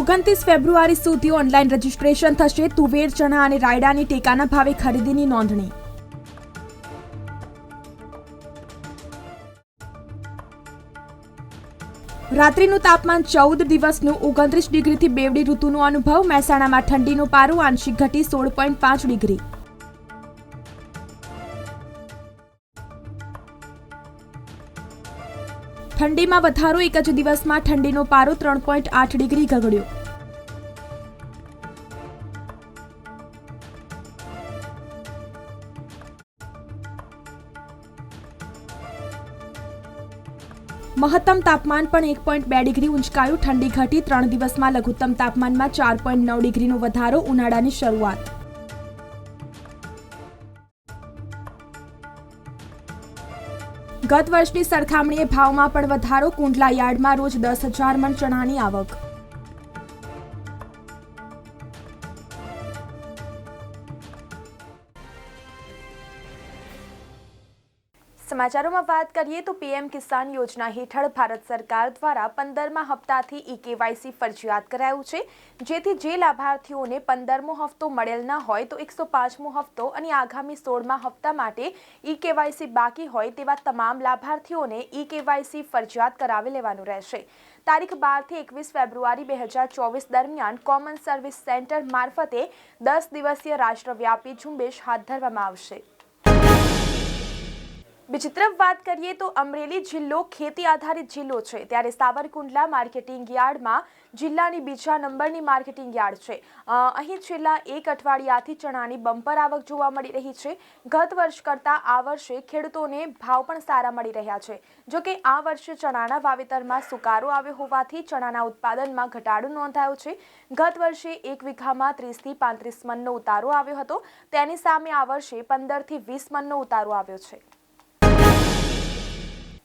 ઓગણત્રીસ ફેબ્રુઆરી સુધી online registration થશે. તુવેર ચણા અને રાયડાની ટેકાના ભાવે ખરીદીની નોંધણી. રાત્રિનું તાપમાન ચૌદ દિવસનું ઓગણત્રીસ ડિગ્રીથી બેવડી ઋતુનો અનુભવ. મહેસાણામાં ઠંડીનું પારું આંશિક ઘટી સોળ પોઈન્ટ પાંચ ડિગ્રી. ઠંડીમાં વધારો, એક જ દિવસમાં ઠંડીનો પારો ત્રણ પોઈન્ટ આઠ ડિગ્રી ગગડ્યો. મહત્તમ તાપમાન પણ એક પોઈન્ટ બે ડિગ્રી ઊંચકાયું. ઠંડી ઘટી ત્રણ દિવસમાં લઘુત્તમ તાપમાનમાં ચાર પોઈન્ટ નવ ડિગ્રીનો વધારો, ઉનાળાની શરૂઆત. ગત વર્ષની સરખામણીએ ભાવમાં પણ વધારો કુંડલા યાર્ડમાં રોજ દસ હજાર મણ ચણાની આવક. સમાચારોમાં વાત કરીએ તો પીએમ કિસાન યોજના હેઠળ ભારત સરકાર દ્વારા પંદરમા હપ્તાથી ઈ કેવાયસી ફરજિયાત કરાયું છે. જેથી જે લાભાર્થીઓને પંદરમો હપ્તો મળેલ ન હોય તો એકસો પાંચમો હપ્તો અને આગામી સોળમા હપ્તા માટે ઈ કેવાયસી બાકી હોય તેવા તમામ લાભાર્થીઓને ઈ કેવાયસી ફરજિયાત કરાવી લેવાનું રહેશે. તારીખ બારથી એકવીસ ફેબ્રુઆરી બે હજાર ચોવીસ દરમિયાન કોમન સર્વિસ સેન્ટર મારફતે દસ દિવસીય રાષ્ટ્રવ્યાપી ઝુંબેશ હાથ ધરવામાં આવશે. બીજી તરફ વાત કરીએ તો અમરેલી જિલ્લો ખેતી આધારિત જિલ્લો છે. ત્યારે સાવરકુંડલા માર્કેટિંગ યાર્ડમાં જિલ્લાની બીજા નંબરની માર્કેટિંગ યાર્ડ છે. અહીં છેલ્લા એક અઠવાડિયાથી ચણાની બમ્પર આવક જોવા મળી રહી છે. ગત વર્ષ કરતાં આ વર્ષે ખેડૂતોને ભાવ પણ સારા મળી રહ્યા છે. જો કે આ વર્ષે ચણાના વાવેતરમાં સુકારો આવ્યો હોવાથી ચણાના ઉત્પાદનમાં ઘટાડો નોંધાયો છે. ગત વર્ષે એક વીઘામાં ત્રીસથી પાંત્રીસ મનનો ઉતારો આવ્યો હતો. તેની સામે આ વર્ષે પંદરથી વીસ મનનો ઉતારો આવ્યો છે.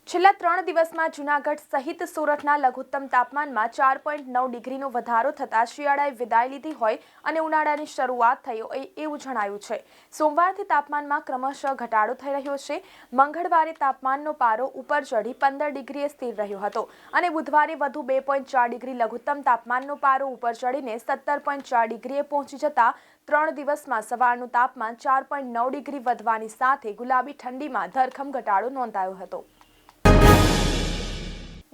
છેલ્લા ત્રણ દિવસમાં જૂનાગઢ સહિત સુરતના લઘુત્તમ તાપમાનમાં ચાર પોઈન્ટ નવ ડિગ્રીનો વધારો થતાં શિયાળાએ વિદાય લીધી હોય અને ઉનાળાની શરૂઆત થઈ હોય એવું જણાયું છે. સોમવારથી તાપમાનમાં ક્રમશઃ ઘટાડો થઈ રહ્યો છે. મંગળવારે તાપમાનનો પારો ઉપર ચઢી પંદર ડિગ્રીએ સ્થિર રહ્યો હતો અને બુધવારે વધુ બે પોઈન્ટ ચાર ડિગ્રી લઘુત્તમ તાપમાનનો પારો ઉપર ચડીને સત્તર પોઈન્ટ ચાર ડિગ્રીએ પહોંચી જતા ત્રણ દિવસમાં સવારનું તાપમાન ચાર પોઈન્ટ નવ ડિગ્રી વધવાની સાથે ગુલાબી ઠંડીમાં ધરખમ ઘટાડો નોંધાયો હતો.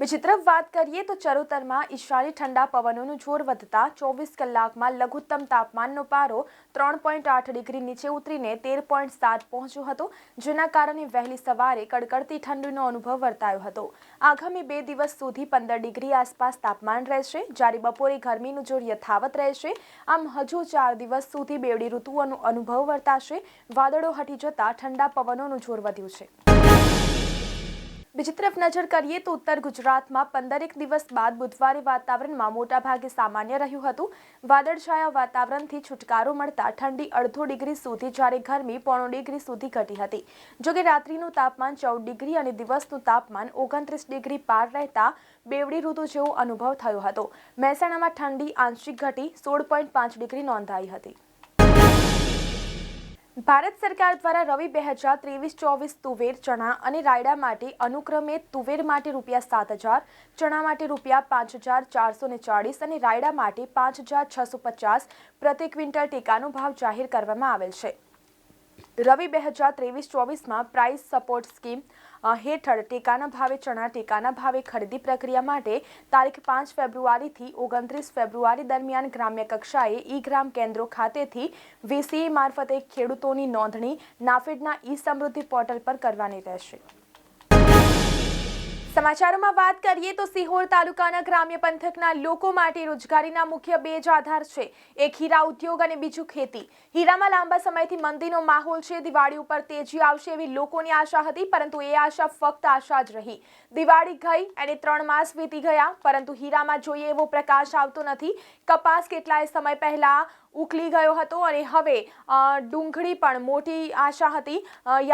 બીજી તરફ વાત કરીએ તો ચરોતરમાં ઈશાની ઠંડા પવનોનું જોર વધતા ચોવીસ કલાકમાં લઘુત્તમ તાપમાનનો પારો ત્રણ પોઈન્ટ આઠ ડિગ્રી નીચે ઉતરીને તેર પોઈન્ટ સાત પહોંચ્યો હતો, જેના કારણે વહેલી સવારે કડકડતી ઠંડીનો અનુભવ વર્તાયો હતો. આગામી બે દિવસ સુધી પંદર ડિગ્રી આસપાસ તાપમાન રહેશે, જ્યારે બપોરે ગરમીનું જોર યથાવત રહેશે. આમ હજુ ચાર દિવસ સુધી બેવડી ઋતુઓનો અનુભવ વર્તાશે, વાદળો હટી જતા ઠંડા પવનોનું જોર વધ્યું છે. બીજી તરફ નજર કરીએ તો ઉત્તર ગુજરાતમાં પંદરેક દિવસ બાદ બુધવારે વાતાવરણમાં મોટાભાગે સામાન્ય રહ્યું હતું. વાદળછાયા વાતાવરણથી છુટકારો મળતા ઠંડી અડધો ડિગ્રી સુધી જ્યારે ગરમી પોણો ડિગ્રી સુધી ઘટી હતી. જોકે રાત્રિનું તાપમાન ચૌદ ડિગ્રી અને દિવસનું તાપમાન ઓગણત્રીસ ડિગ્રી પાર રહેતા બેવડી ઋતુ જેવો અનુભવ થયો હતો. મહેસાણામાં ઠંડી આંશિક ઘટી સોળ પોઈન્ટ પાંચ ડિગ્રી નોંધાઈ હતી. ભારત સરકાર દ્વારા રવિ બે હજાર ત્રેવીસ ચોવીસ તુવેર ચણા અને રાયડા માટે અનુક્રમે તુવેર માટે રૂપિયા સાત હજાર, ચણા માટે રૂપિયા પાંચ હજાર ચારસો ને ચાળીસ અને રાયડા માટે પાંચ હજાર છસો પચાસ પ્રતિ ક્વિન્ટલ ટેકાનો ભાવ જાહેર કરવામાં આવેલ છે. રવિ બે હજાર ત્રેવીસ ચોવીસમાં પ્રાઇસ સપોર્ટ સ્કીમ હેઠળ ટેકાના ભાવે ચણા, ટેકાના ભાવે ખરીદી પ્રક્રિયા માટે તારીખ પાંચ ફેબ્રુઆરીથી ઓગણત્રીસ ફેબ્રુઆરી દરમિયાન ગ્રામ્ય કક્ષાએ ઈ ગ્રામ કેન્દ્રો ખાતેથી વીસીએ મારફતે ખેડૂતોની નોંધણી, નાફેડના ઈ સમૃદ્ધિ પોર્ટલ પર કરવાની રહેશે. સમાચારોમાં વાત કરીએ તો સિહોર તાલુકાના ગ્રામ્ય પંથકના લોકો માટે રોજગારીના મુખ્ય બે જ આધાર છે. એક હીરા ઉદ્યોગ અને બીજું ખેતી. હીરામાં લાંબા સમયથી મંદીનો માહોલ છે. દિવાળી ઉપર તેજી આવશે એવી લોકોની આશા હતી, પરંતુ એ આશા ફક્ત આશા જ રહી. દિવાળી ગઈ અને ત્રણ માસ વીતી ગયા, પરંતુ હીરામાં જોઈએ એવો પ્રકાશ આવતો નથી. કપાસ કેટલાય સમય પહેલા ઉકલી ગયો હતો અને હવે ડુંગળી પણ મોટી આશા હતી.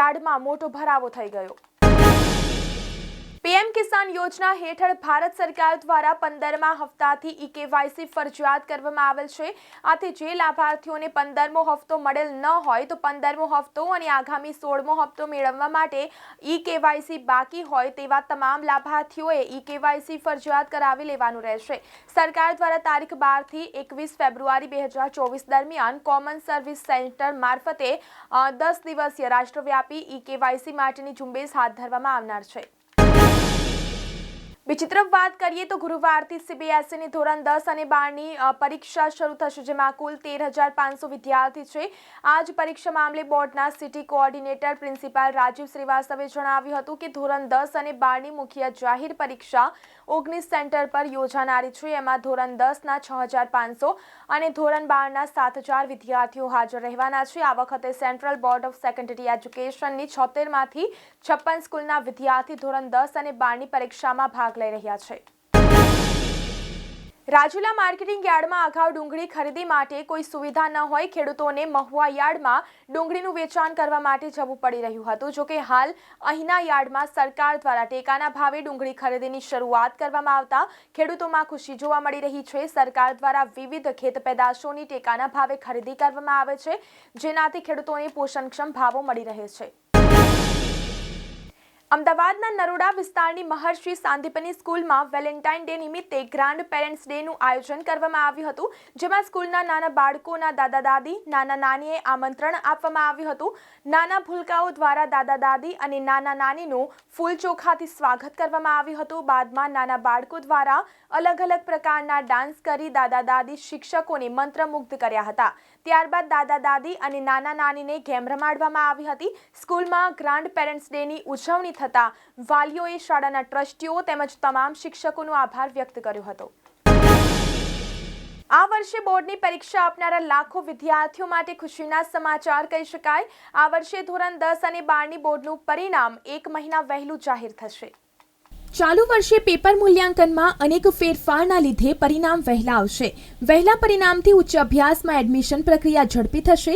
યાર્ડમાં મોટો ભરાવો થઈ ગયો. પીએમ કિસાન યોજના હેઠળ ભારત સરકાર દ્વારા પંદરમા હપ્તાથી ઈ કેવાયસી ફરજિયાત કરવામાં આવેલ છે. આથી જે લાભાર્થીઓને પંદરમો હપ્તો મળેલ ન હોય તો પંદરમો હપ્તો અને આગામી સોળમો હપ્તો મેળવવા માટે ઈ કેવાયસી બાકી હોય તેવા તમામ લાભાર્થીઓએ ઈ કેવાયસી ફરજિયાત કરાવી લેવાનું રહેશે. સરકાર દ્વારા તારીખ બારથી એકવીસ ફેબ્રુઆરી બે હજાર ચોવીસ દરમિયાન કોમન સર્વિસ સેન્ટર મારફતે દસ દિવસીય રાષ્ટ્રવ્યાપી ઈ કેવાયસી માટેની ઝુંબેશ હાથ ધરવામાં આવનાર છે. બીજી તરફ વાત કરીએ તો ગુરુવારથી સીબીએસઈની ધોરણ દસ અને બારની પરીક્ષા શરૂ થશે, જેમાં કુલ તેર હજાર પાંચસો વિદ્યાર્થી છે. આ જ પરીક્ષા મામલે બોર્ડના સિટી કોઓર્ડિનેટર પ્રિન્સિપાલ રાજીવ શ્રીવાસ્તવે જણાવ્યું હતું કે ધોરણ દસ અને બારની મુખ્ય જાહેર પરીક્ષા ઓગણીસ સેન્ટર પર યોજાનારી છે. એમાં ધોરણ દસના છ હજાર પાંચસો અને ધોરણ બારના સાત હજાર વિદ્યાર્થીઓ હાજર રહેવાના છે. આ વખતે સેન્ટ્રલ બોર્ડ ઓફ સેકન્ડરી એજ્યુકેશનની છોતેરમાંથી છપ્પન સ્કૂલના વિદ્યાર્થી ધોરણ દસ અને બારની પરીક્ષામાં ભાગ લઈ રહ્યા છે. રાજુલા માર્કેટિંગ યાર્ડમાં અગાઉ ડુંગળી ખરીદી માટે કોઈ સુવિધા ન હોય, ખેડૂતોને મહુવા યાર્ડમાં ડુંગળીનું વેચાણ કરવા માટે જવું પડી રહ્યું હતું. જોકે હાલ અહીંના યાર્ડમાં સરકાર દ્વારા ટેકાના ભાવે ડુંગળી ખરીદીની શરૂઆત કરવામાં આવતા ખેડૂતોમાં ખુશી જોવા મળી રહી છે. સરકાર દ્વારા વિવિધ ખેત પેદાશોની ટેકાના ભાવે ખરીદી કરવામાં આવે છે, જેનાથી ખેડૂતોને પોષણક્ષમ ભાવો મળી રહે છે. અમદાવાદના નરોડા વિસ્તારની મહર્ષિ સાંદીપની સ્કૂલમાં વેલેન્ટાઇન ડે નિમિત્તે ગ્રાન્ડ પેરેન્ટ્સ ડેનું આયોજન કરવામાં આવ્યું હતું, જેમાં સ્કૂલના નાના બાળકોના દાદા દાદી, નાના નાનીએ આમંત્રણ આપવામાં આવ્યું હતું. નાના ભૂલકાઓ દ્વારા દાદા દાદી અને નાના નાનીનું ફૂલ ચોખાથી સ્વાગત કરવામાં આવ્યું હતું. બાદમાં નાના બાળકો દ્વારા અલગ અલગ પ્રકારના ડાન્સ કરી દાદા દાદી શિક્ષકોને મંત્રમુગ્ધ કર્યા હતા. ત્યારબાદ દાદા, દાદી અને નાના નાનીને ગેમ રમાડવામાં આવી હતી. સ્કૂલમાં ગ્રાન્ડ પેરેન્ટ્સ ડેની ઉજવણી થતાં વાલીઓએ શાળાના ટ્રસ્ટીઓ તેમજ તમામ શિક્ષકોનો આભાર વ્યક્ત કર્યો હતો. આ વર્ષે બોર્ડની પરીક્ષા આપનારા લાખો વિદ્યાર્થીઓ માટે ખુશીના સમાચાર કહી શકાય. આ વર્ષે ધોરણ દસ અને બારની બોર્ડનું પરિણામ એક મહિના વહેલું જાહેર થશે. ચાલુ વર્ષે પેપર મૂલ્યાંકનમાં અનેક ફેરફારના લીધે પરિણામ વહેલા આવશે વહેલા પરિણામથી ઉચ્ચ અભ્યાસમાં એડમિશન પ્રક્રિયા ઝડપી થશે.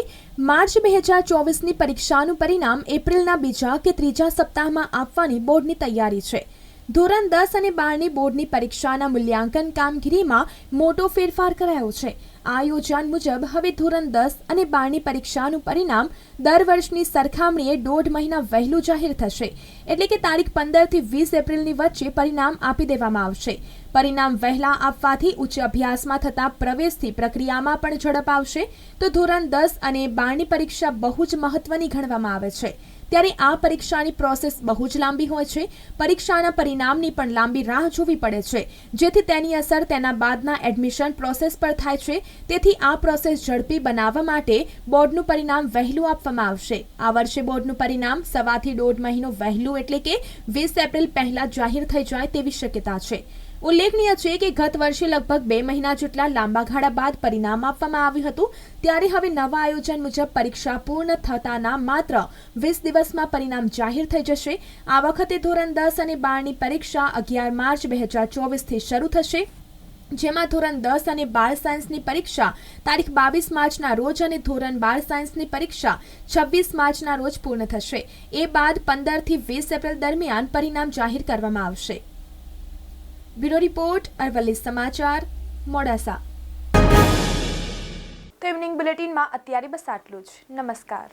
માર્ચ બે હજાર ચોવીસની પરીક્ષાનું પરિણામ એપ્રિલના બીજા કે ત્રીજા સપ્તાહમાં આપવાની બોર્ડની તૈયારી છે. ધોરણ દસ અને બારની બોર્ડની પરીક્ષાના મૂલ્યાંકન કામગીરીમાં મોટો ફેરફાર કરાયો છે. આ યોજના મુજબ હવે ધોરણ દસ અને બારની પરીક્ષાનું પરિણામ દર વર્ષની સરખામણીએ દોઢ મહિના વહેલું જાહેર થશે. એટલે કે તારીખ પંદરથી વીસ એપ્રિલની વચ્ચે પરિણામ આપી દેવામાં આવશે. પરિણામ વહેલા આપવાથી ઉચ્ચ અભ્યાસમાં થતા પ્રવેશથી પ્રક્રિયામાં પણ ઝડપ આવશે. તો ધોરણ દસ અને બારની પરીક્ષા બહુ જ મહત્વની ગણવામાં આવે છે. ત્યારે આ પરીક્ષાની પ્રોસેસ બહુ જ લાંબી હોય છે. પરીક્ષાના પરિણામની પણ લાંબી રાહ જોવી પડે છે. જેથી તેની અસર તેના બાદના એડમિશન પ્રોસેસ પર થાય છે. તેથી આ પ્રોસેસ ઝડપી બનાવવા માટે બોર્ડનું પરિણામ વહેલું આપવામાં આવશે. આ વર્ષે બોર્ડનું પરિણામ સવાથી દોઢ મહિનો વહેલું એટલે કે વીસ એપ્રિલ પહેલા જાહેર થઈ જાય તેવી શક્યતા છે. ઉલ્લેખનીય છે કે ગત વર્ષે લગભગ બે મહિના જેટલા લાંબા ગાળા બાદ પરિણામ આપવામાં આવ્યું હતું. ત્યારે હવે નવા આયોજન મુજબ પરીક્ષા પૂર્ણ થતાના માત્ર વીસ દિવસમાં પરિણામ જાહેર થઈ જશે. આ વખતે ધોરણ દસ અને બારની પરીક્ષા અગિયાર માર્ચ બે હજાર ચોવીસથી શરૂ થશે. જેમાં ધોરણ દસ અને બાર સાયન્સની પરીક્ષા તારીખ બાવીસ માર્ચના રોજ અને ધોરણ બાર સાયન્સની પરીક્ષા છવ્વીસ માર્ચના રોજ પૂર્ણ થશે. એ બાદ પંદરથી વીસ એપ્રિલ દરમિયાન પરિણામ જાહેર કરવામાં આવશે. બ્યુરો રિપોર્ટ અરવલ્લી સમાચાર મોડાસા તો ઇવનિંગ બુલેટિનમાં અત્યારે બસ આટલું જ. નમસ્કાર.